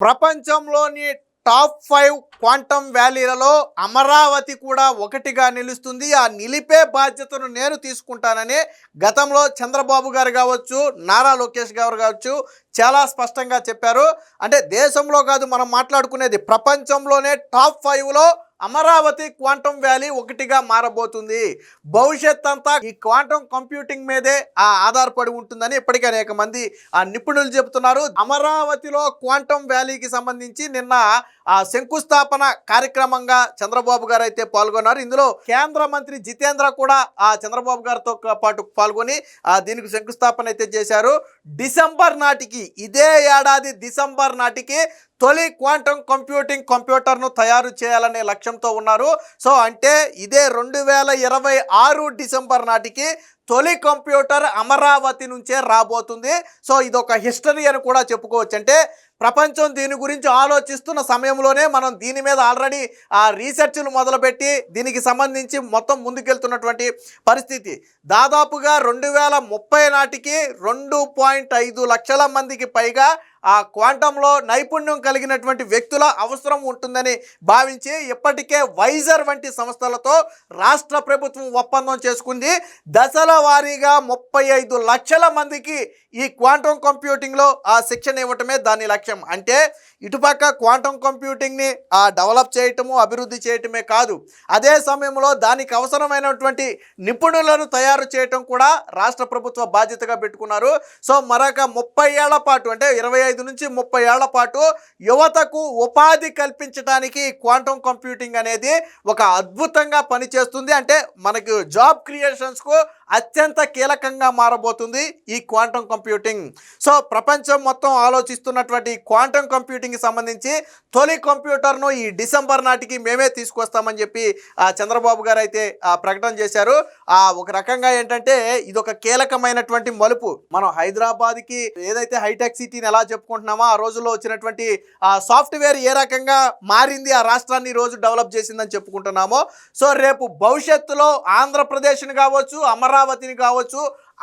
ప్రపంచంలోని top five quantum వ్యాలీలలో అమరావతి కూడా ఒకటిగా నిలుస్తుంది. ఆ నిలిపే బాధ్యతను నేను తీసుకుంటానని గతంలో చంద్రబాబు గారు కావచ్చు నారా లోకేష్ గారు కావచ్చు చాలా స్పష్టంగా చెప్పారు. అంటే దేశంలో కాదు మనం మాట్లాడుకునేది ప్రపంచంలోనే టాప్ ఫైవ్లో అమరావతి క్వాంటం వ్యాలీ ఒకటిగా మారబోతుంది. భవిష్యత్ అంతా ఈ క్వాంటం కంప్యూటింగ్ మీదే ఆ ఆధారపడి ఉంటుందని ఇప్పటికే అనేక మంది ఆ నిపుణులు చెబుతున్నారు. అమరావతిలో క్వాంటం వ్యాలీకి సంబంధించి నిన్న ఆ శంకుస్థాపన కార్యక్రమంగా చంద్రబాబు గారు అయితే పాల్గొన్నారు. ఇందులో కేంద్ర మంత్రి జితేంద్ర కూడా ఆ చంద్రబాబు గారితో పాటు పాల్గొని ఆ దీనికి శంకుస్థాపన అయితే చేశారు. డిసెంబర్ నాటికి ఇదే ఏడాది డిసెంబర్ నాటికి తొలి క్వాంటమ్ కంప్యూటింగ్ కంప్యూటర్ను తయారు చేయాలనే లక్ష్యంతో ఉన్నారు. సో అంటే ఇదే రెండు వేల ఇరవై ఆరు డిసెంబర్ నాటికి తొలి కంప్యూటర్ అమరావతి నుంచే రాబోతుంది. సో ఇదొక హిస్టరీ అని కూడా చెప్పుకోవచ్చు. అంటే ప్రపంచం దీని గురించి ఆలోచిస్తున్న సమయంలోనే మనం దీని మీద ఆల్రెడీ ఆ రీసెర్చ్లు మొదలుపెట్టి దీనికి సంబంధించి మొత్తం ముందుకెళ్తున్నటువంటి పరిస్థితి. దాదాపుగా రెండు వేల ముప్పై నాటికి రెండు పాయింట్ ఐదు లక్షల మందికి పైగా ఆ క్వాంటంలో నైపుణ్యం కలిగినటువంటి వ్యక్తుల అవసరం ఉంటుందని భావించి ఇప్పటికే వైజర్ వంటి సంస్థలతో రాష్ట్ర ప్రభుత్వం ఒప్పందం చేసుకుంది. దశల వారీగా ముప్పై ఐదు లక్షల మందికి ఈ క్వాంటమ్ కంప్యూటింగ్లో ఆ శిక్షణ ఇవ్వటమే దాని లక్ష్యం. అంటే ఇటుపక్క క్వాంటమ్ కంప్యూటింగ్ని ఆ డెవలప్ చేయటము అభివృద్ధి చేయటమే కాదు. అదే సమయంలో దానికి అవసరమైనటువంటి నిపుణులను తయారు చేయటం కూడా రాష్ట్ర ప్రభుత్వ బాధ్యతగా పెట్టుకున్నారు. సో మరొక ముప్పై ఏళ్ళ పాటు అంటే ఇరవై ఐదు నుంచి ముప్పై ఏళ్ళ పాటు యువతకు ఉపాధి కల్పించడానికి క్వాంటమ్ కంప్యూటింగ్ అనేది ఒక అద్భుతంగా పనిచేస్తుంది. అంటే మనకు జాబ్ క్రియేషన్స్కు అత్యంత కీలకంగా మారబోతుంది ఈ క్వాంటమ్ కంప్యూటింగ్. సో ప్రపంచం మొత్తం ఆలోచిస్తున్నటువంటి క్వాంటమ్ కంప్యూటింగ్కి సంబంధించి తొలి కంప్యూటర్ను ఈ డిసెంబర్ నాటికి మేమే తీసుకొస్తామని చెప్పి చంద్రబాబు గారు అయితే ప్రకటన చేశారు. ఒక రకంగా ఏంటంటే ఇది ఒక కీలకమైనటువంటి మలుపు. మనం హైదరాబాద్కి ఏదైతే హైటెక్ సిటీని ఎలా చెప్పుకుంటున్నామో ఆ రోజుల్లో వచ్చినటువంటి సాఫ్ట్వేర్ ఏ రకంగా మారింది ఆ రాష్ట్రాన్ని రోజు డెవలప్ చేసిందని చెప్పుకుంటున్నామో. సో రేపు భవిష్యత్తులో ఆంధ్రప్రదేశ్ని కావచ్చు అమరావతిని కావచ్చు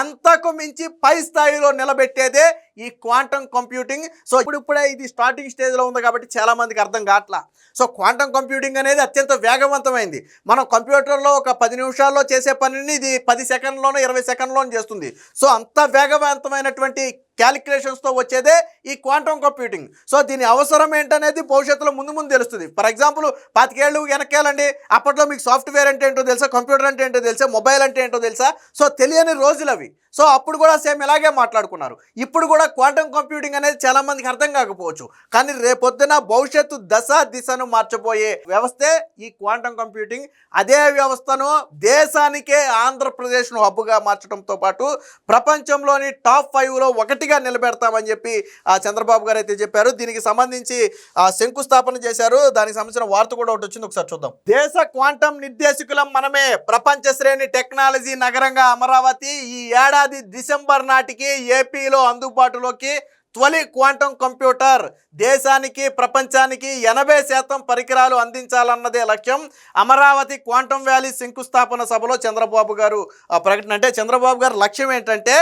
అంతకు మించి పై స్థాయిలో నిలబెట్టేదే ఈ క్వాంటమ్ కంప్యూటింగ్. సో ఇప్పుడిప్పుడే ఇది స్టార్టింగ్ స్టేజ్లో ఉంది కాబట్టి చాలా మందికి అర్థం కావట్లా. సో క్వాంటమ్ కంప్యూటింగ్ అనేది అత్యంత వేగవంతమైంది. మనం కంప్యూటర్లో ఒక పది నిమిషాల్లో చేసే పనిని ఇది పది సెకండ్లోనూ ఇరవై సెకండ్లోనూ చేస్తుంది. సో అంత వేగవంతమైనటువంటి క్యాలిక్యులేషన్స్తో వచ్చేదే ఈ క్వాంటమ్ కంప్యూటింగ్. సో దీని అవసరం ఏంటనేది భవిష్యత్తులో ముందు ముందు తెలుస్తుంది. ఫర్ ఎగ్జాంపుల్ పాతికేళ్ళు వెనకేలండి అప్పట్లో మీకు సాఫ్ట్వేర్ అంటే ఏంటో తెలుసా? కంప్యూటర్ అంటే ఏంటో తెలుసా? మొబైల్ అంటే ఏంటో తెలుసా? సో తెలియని రోజులు అవి. సో అప్పుడు కూడా సేమ్ ఇలాగే మాట్లాడుకున్నారు. ఇప్పుడు కూడా క్వాంటమ్ కంప్యూటింగ్ అనేది చాలా మందికి అర్థం కాకపోవచ్చు. కానీ రేపొద్దున భవిష్యత్తు దశ దిశను మార్చబోయే వ్యవస్థే ఈ క్వాంటమ్ కంప్యూటింగ్. అదే వ్యవస్థను దేశానికే ఆంధ్రప్రదేశ్ను హబ్బుగా మార్చడంతో పాటు ప్రపంచంలోని టాప్ ఫైవ్లో ఒకటిగా నిలబెడతామని చెప్పి ఆ చంద్రబాబు గారు అయితే చెప్పారు. దీనికి సంబంధించి ఆ శంకుస్థాపన చేశారు. దానికి సంబంధించిన వార్త కూడా ఒకటి వచ్చింది. ఒకసారి చూద్దాం. దేశ క్వాంటమ్ నిర్దేశకులం మనమే. ప్రపంచ శ్రేణి టెక్నాలజీ నగరంగా అమరావతి ఈ ఏడాది డిసెంబర్ నాటికి ఏపీలో అందుబాటులోకి తొలి క్వాంటమ్ కంప్యూటర్ దేశానికి ప్రపంచానికి ఎనభై శాతం పరికరాలు అందించాలన్నదే లక్ష్యం. అమరావతి క్వాంటమ్ వ్యాలీ శంకుస్థాపన సభలో చంద్రబాబు గారు ఆ, ప్రకటన అంటే చంద్రబాబు గారు లక్ష్యం ఏంటంటే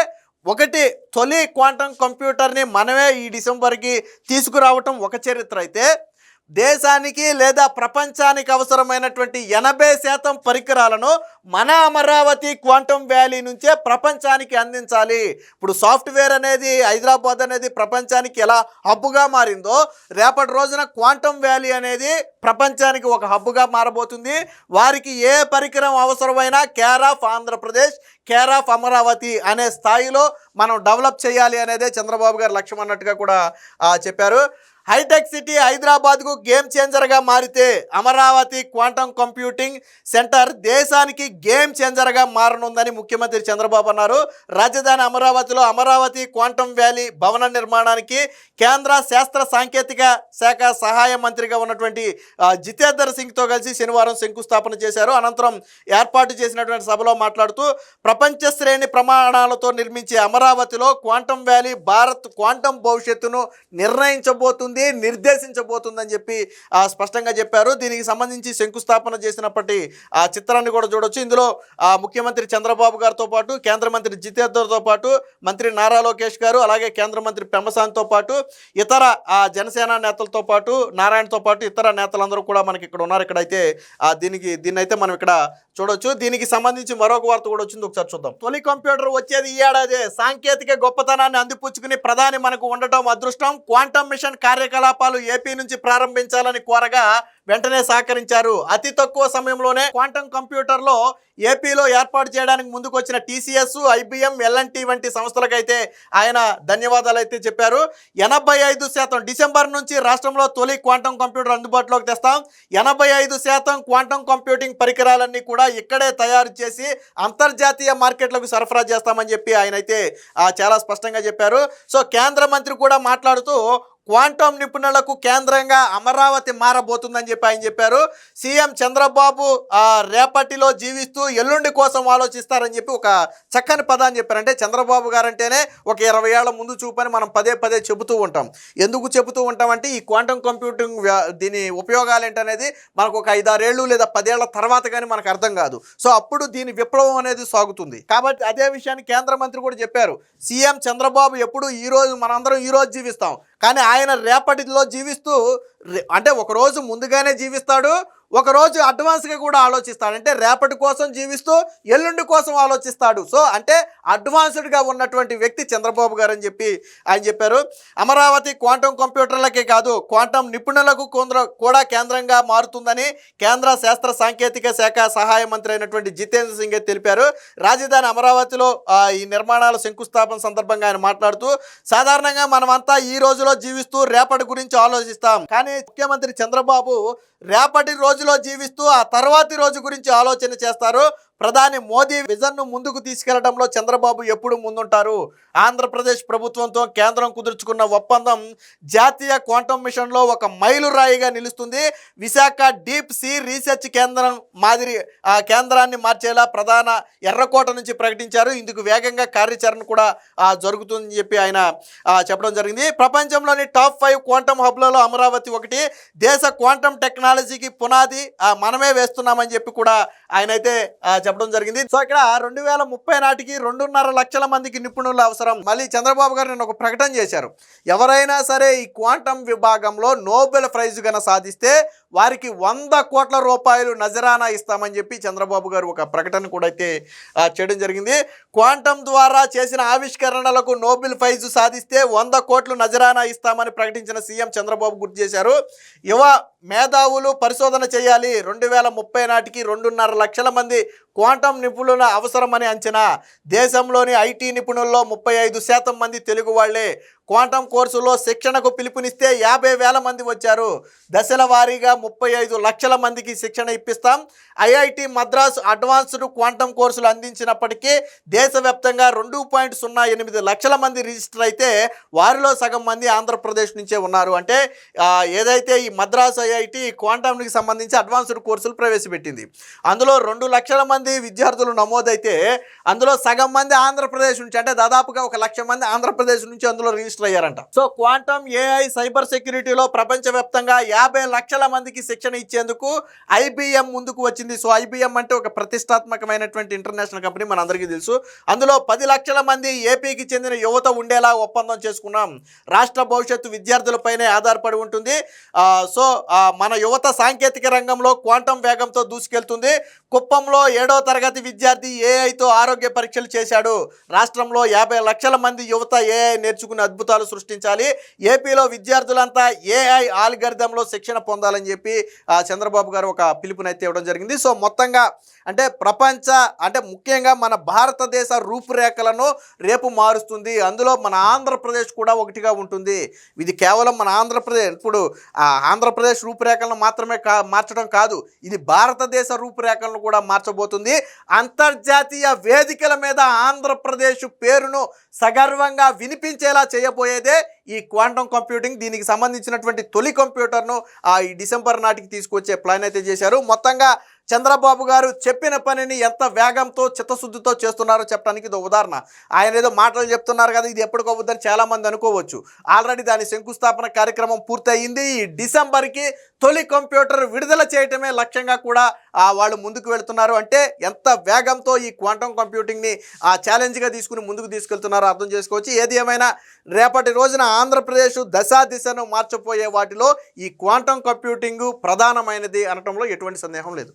ఒకటి తొలి క్వాంటమ్ కంప్యూటర్ని మనమే ఈ డిసెంబర్కి తీసుకురావటం ఒక చరిత్ర అయితే దేశానికి లేదా ప్రపంచానికి అవసరమైనటువంటి ఎనభై శాతం పరికరాలను మన అమరావతి క్వాంటమ్ వ్యాలీ నుంచే ప్రపంచానికి అందించాలి. ఇప్పుడు సాఫ్ట్వేర్ అనేది హైదరాబాద్ అనేది ప్రపంచానికి ఎలా హబ్బుగా మారిందో రేపటి రోజున క్వాంటమ్ వ్యాలీ అనేది ప్రపంచానికి ఒక హబ్బుగా మారబోతుంది. వారికి ఏ పరికరం అవసరమైనా care of Andhra Pradesh care of Amaravati అనే స్థాయిలో మనం డెవలప్ చేయాలి అనేదే చంద్రబాబు గారు లక్ష్యం అన్నట్టుగా కూడా చెప్పారు. హైటెక్ సిటీ హైదరాబాద్కు గేమ్ చేంజర్గా మారితే అమరావతి క్వాంటమ్ కంప్యూటింగ్ సెంటర్ దేశానికి గేమ్ చేంజర్గా మారనుందని ముఖ్యమంత్రి చంద్రబాబు అన్నారు. రాజధాని అమరావతిలో అమరావతి క్వాంటమ్ వ్యాలీ భవన నిర్మాణానికి కేంద్ర శాస్త్ర సాంకేతిక శాఖ సహాయ మంత్రిగా ఉన్నటువంటి జితేందర్ సింగ్తో కలిసి శనివారం శంకుస్థాపన చేశారు. అనంతరం ఏర్పాటు చేసినటువంటి సభలో మాట్లాడుతూ ప్రపంచ శ్రేణి ప్రమాణాలతో నిర్మించే అమరావతిలో క్వాంటమ్ వ్యాలీ భారత్ క్వాంటమ్ భవిష్యత్తును నిర్ణయించబోతుంది. నిర్ణయించబోతుంది నిర్దేశించబోతుందని చెప్పి ఆ, స్పష్టంగా చెప్పారు. దీనికి సంబంధించి శంకుస్థాపన చేసినప్పటి ఆ చిత్రాన్ని కూడా చూడొచ్చు. ఇందులో ఆ, ముఖ్యమంత్రి చంద్రబాబు గారితో పాటు కేంద్ర మంత్రి జితేందర్తో పాటు మంత్రి నారా లోకేష్ గారు అలాగే కేంద్ర మంత్రి పెమ్మసాన్తో పాటు ఇతర ఆ, జనసేన నేతలతో పాటు నారాయణతో పాటు ఇతర నేతలందరూ కూడా మనకి ఇక్కడ ఉన్నారు. ఇక్కడైతే ఆ, దీనికి దీన్ని అయితే మనం ఇక్కడ చూడొచ్చు. దీనికి సంబంధించి మరొక వార్త కూడా వచ్చింది. ఒకసారి చూద్దాం. తొలి కంప్యూటర్ వచ్చేది ఈ ఏడాది. సాంకేతిక గొప్పతనాన్ని అందిపుచ్చుకుని ప్రధాని మనకు ఉండటం అదృష్టం. క్వాంటమ్ మిషన్ కార్యకలాపాలు ఏపీ నుంచి ప్రారంభించాలని కోరగా వెంటనే సహకరించారు. అతి తక్కువ సమయంలోనే క్వాంటమ్ కంప్యూటర్లో ఏపీలో ఏర్పాటు చేయడానికి ముందుకు వచ్చిన టీసీఎస్ ఐబిఎం ఎల్ఎన్టీ వంటి సంస్థలకైతే ఆయన ధన్యవాదాలు అయితే చెప్పారు. ఎనభై ఐదు శాతం డిసెంబర్ నుంచి రాష్ట్రంలో తొలి క్వాంటమ్ కంప్యూటర్ అందుబాటులోకి తెస్తాం. ఎనభై ఐదు శాతం క్వాంటమ్ కంప్యూటింగ్ పరికరాలన్నీ కూడా ఇక్కడే తయారు చేసి అంతర్జాతీయ మార్కెట్లకు సరఫరా చేస్తామని చెప్పి ఆయన అయితే చాలా స్పష్టంగా చెప్పారు. సో కేంద్ర మంత్రి కూడా మాట్లాడుతూ క్వాంటమ్ నిపుణులకు కేంద్రంగా అమరావతి మారబోతుందని చెప్పి ఆయన చెప్పారు. సీఎం చంద్రబాబు రేపటిలో జీవిస్తూ ఎల్లుండి కోసం ఆలోచిస్తారని చెప్పి ఒక చక్కని పదాన్ని చెప్పారంటే చంద్రబాబు గారంటేనే ఒక ఇరవై ఏళ్ళ ముందు చూపని మనం పదే పదే చెబుతూ ఉంటాం. ఎందుకు చెబుతూ ఉంటామంటే ఈ క్వాంటమ్ కంప్యూటింగ్ దీని ఉపయోగాలు ఏంటనేది మనకు ఒక ఐదారేళ్ళు లేదా పదేళ్ళ తర్వాత కానీ మనకు అర్థం కాదు. సో అప్పుడు దీని విప్లవం అనేది సాగుతుంది. కాబట్టి అదే విషయాన్ని కేంద్ర మంత్రి కూడా చెప్పారు. సీఎం చంద్రబాబు ఎప్పుడు ఈ రోజు మనందరం ఈరోజు జీవిస్తాం. కానీ ఆయన రేపటిలో జీవిస్తూ అంటే ఒకరోజు ముందుగానే జీవిస్తాడు ఒకరోజు అడ్వాన్స్గా కూడా ఆలోచిస్తాడు. అంటే రేపటి కోసం జీవిస్తూ ఎల్లుండి కోసం ఆలోచిస్తాడు. సో అంటే అడ్వాన్స్డ్గా ఉన్నటువంటి వ్యక్తి చంద్రబాబు గారు అని చెప్పి ఆయన చెప్పారు. అమరావతి క్వాంటం కంప్యూటర్లకే కాదు క్వాంటం నిపుణులకు కొందరు కూడా కేంద్రంగా మారుతుందని కేంద్ర శాస్త్ర సాంకేతిక శాఖ సహాయ మంత్రి అయినటువంటి జితేంద్ర సింగ్ తెలిపారు. రాజధాని అమరావతిలో ఈ నిర్మాణాల శంకుస్థాపన సందర్భంగా ఆయన మాట్లాడుతూ సాధారణంగా మనమంతా ఈ రోజులో జీవిస్తూ రేపటి గురించి ఆలోచిస్తాం. కానీ ముఖ్యమంత్రి చంద్రబాబు రేపటి రోజులో జీవిస్తూ ఆ తర్వాతి రోజు గురించి ఆలోచన చేస్తారు. ప్రధాని మోదీ విజన్ను ముందుకు తీసుకెళ్ళడంలో చంద్రబాబు ఎప్పుడు ముందుంటారు. ఆంధ్రప్రదేశ్ ప్రభుత్వంతో కేంద్రం కుదుర్చుకున్న ఒప్పందం జాతీయ క్వాంటమ్ మిషన్లో ఒక మైలురాయిగా నిలుస్తుంది. విశాఖ డీప్ సీ రీసెర్చ్ కేంద్రం మాదిరి ఆ కేంద్రాన్ని మార్చేలా ప్రధాన ఎర్రకోట నుంచి ప్రకటించారు. ఇందుకు వేగంగా కార్యాచరణ కూడా జరుగుతుందని చెప్పి ఆయన చెప్పడం జరిగింది. ప్రపంచంలోని టాప్ ఫైవ్ క్వాంటమ్ హబ్లలో అమరావతి ఒకటి. దేశ క్వాంటమ్ టెక్నాలజీకి పునాది మనమే వేస్తున్నామని చెప్పి కూడా ఆయనైతే చెప్పడం జరిగింది. సో ఇక్కడ రెండు వేల ముప్పై నాటికి రెండున్నర లక్షల మందికి నిపుణుల అవసరం. మళ్ళీ చంద్రబాబు గారు నేను ఒక ప్రకటన చేశారు. ఎవరైనా సరే ఈ క్వాంటమ్ విభాగంలో నోబెల్ ప్రైజ్ గన సాధిస్తే వారికి వంద కోట్ల రూపాయలు నజరానా ఇస్తామని చెప్పి చంద్రబాబు గారు ఒక ప్రకటన కూడా అయితే చేయడం జరిగింది. క్వాంటమ్ ద్వారా చేసిన ఆవిష్కరణలకు నోబెల్ ప్రైజు సాధిస్తే వంద కోట్లు నజరానా ఇస్తామని ప్రకటించిన సీఎం చంద్రబాబు గుర్తు చేశారు. యువ మేధావులు పరిశోధన చేయాలి. రెండు వేల ముప్పై నాటికి రెండున్నర లక్షల మంది క్వాంటమ్ నిపుణుల అవసరమని అంచనా. దేశంలోని ఐటీ నిపుణుల్లో ముప్పై ఐదు శాతం మంది తెలుగు వాళ్ళే క్వాంటమ్ కోర్సులో శిక్షణకు పిలుపునిస్తే యాభై వేల మంది వచ్చారు. దశల వారీగా ముప్పై ఐదు లక్షల మందికి శిక్షణ ఇప్పిస్తాం. ఐఐటి మద్రాసు అడ్వాన్స్డ్ క్వాంటమ్ కోర్సులు అందించినప్పటికీ దేశవ్యాప్తంగా రెండు పాయింట్ సున్నా ఎనిమిది లక్షల మంది రిజిస్టర్ అయితే వారిలో సగం మంది ఆంధ్రప్రదేశ్ నుంచే ఉన్నారు. అంటే ఏదైతే ఈ మద్రాసు ఐఐటి క్వాంటమ్కి సంబంధించి అడ్వాన్స్డ్ కోర్సులు ప్రవేశపెట్టింది. అందులో రెండు లక్షల మంది విద్యార్థులు నమోదైతే అందులో సగం మంది ఆంధ్రప్రదేశ్ నుంచి అంటే దాదాపుగా ఒక లక్ష మంది ఆంధ్రప్రదేశ్ నుంచి అందులో రిజిస్టర్ అయ్యారంట. సో క్వాంటమ్ ఏఐ సైబర్ సెక్యూరిటీలో ప్రపంచవ్యాప్తంగా యాభై లక్షల మందికి శిక్షణ ఇచ్చేందుకు ఐబిఎం ముందుకు వచ్చింది. సో ఐబిఎం అంటే ఒక ప్రతిష్టాత్మకమైనటువంటి ఇంటర్నేషనల్ కంపెనీ మనందరికీ తెలుసు. అందులో పది లక్షల మంది ఏపీకి చెందిన యువత ఉండేలా ఒప్పందం చేసుకున్నాం. రాష్ట్ర భవిష్యత్తు విద్యార్థులపైనే ఆధారపడి ఉంటుంది. సో మన యువత సాంకేతిక రంగంలో క్వాంటమ్ వేగంతో దూసుకెళ్తుంది. కుప్పంలో ఏడో తరగతి విద్యార్థి ఏఐతో ఆరోగ్య పరీక్షలు చేశాడు. రాష్ట్రంలో యాభై లక్షల మంది యువత ఏఐ నేర్చుకుని అద్భుతాలు సృష్టించాలి. ఏపీలో విద్యార్థులంతా ఏఐ ఆల్గరిథంలో శిక్షణ పొందాలని చెప్పి చంద్రబాబు గారు ఒక పిలుపునైతే ఇవ్వడం జరిగింది. సో మొత్తంగా అంటే ప్రపంచ అంటే ముఖ్యంగా మన భారతదేశ రూపురేఖలను రేపు మారుస్తుంది. అందులో మన ఆంధ్రప్రదేశ్ కూడా ఒకటిగా ఉంటుంది. ఇది కేవలం మన ఆంధ్రప్రదేశ్ ఇప్పుడు ఆంధ్రప్రదేశ్ రూపురేఖలను మాత్రమే కా మార్చడం కాదు. ఇది భారతదేశ రూపురేఖలను కూడా మార్చబోతుంది. అంతర్జాతీయ వేదికల మీద ఆంధ్రప్రదేశ్ పేరును సగర్వంగా వినిపించేలా చేయబోయేదే ఈ క్వాంటమ్ కంప్యూటింగ్. దీనికి సంబంధించినటువంటి తొలి కంప్యూటర్ను ఆ ఈ డిసెంబర్ నాటికి తీసుకొచ్చే ప్లాన్ అయితే చేశారు. మొత్తంగా చంద్రబాబు గారు చెప్పిన పనిని ఎంత వేగంతో చిత్తశుద్ధితో చేస్తున్నారో చెప్పడానికి ఇది ఉదాహరణ. ఆయన ఏదో మాటలు చెప్తున్నారు కదా ఇది ఎప్పటికవుద్దని చాలామంది అనుకోవచ్చు. ఆల్రెడీ దాని శంకుస్థాపన కార్యక్రమం పూర్తయింది. ఈ డిసెంబర్కి తొలి కంప్యూటర్ విడుదల చేయటమే లక్ష్యంగా కూడా వాళ్ళు ముందుకు వెళుతున్నారు. అంటే ఎంత వేగంతో ఈ క్వాంటమ్ కంప్యూటింగ్ని ఆ ఛాలెంజ్గా తీసుకుని ముందుకు తీసుకెళ్తున్నారో అర్థం చేసుకోవచ్చు. ఏది ఏమైనా రేపటి రోజున ఆంధ్రప్రదేశ్ దశా దిశను మార్చపోయే వాటిలో ఈ క్వాంటమ్ కంప్యూటింగ్ ప్రధానమైనది అనటంలో ఎటువంటి సందేహం లేదు.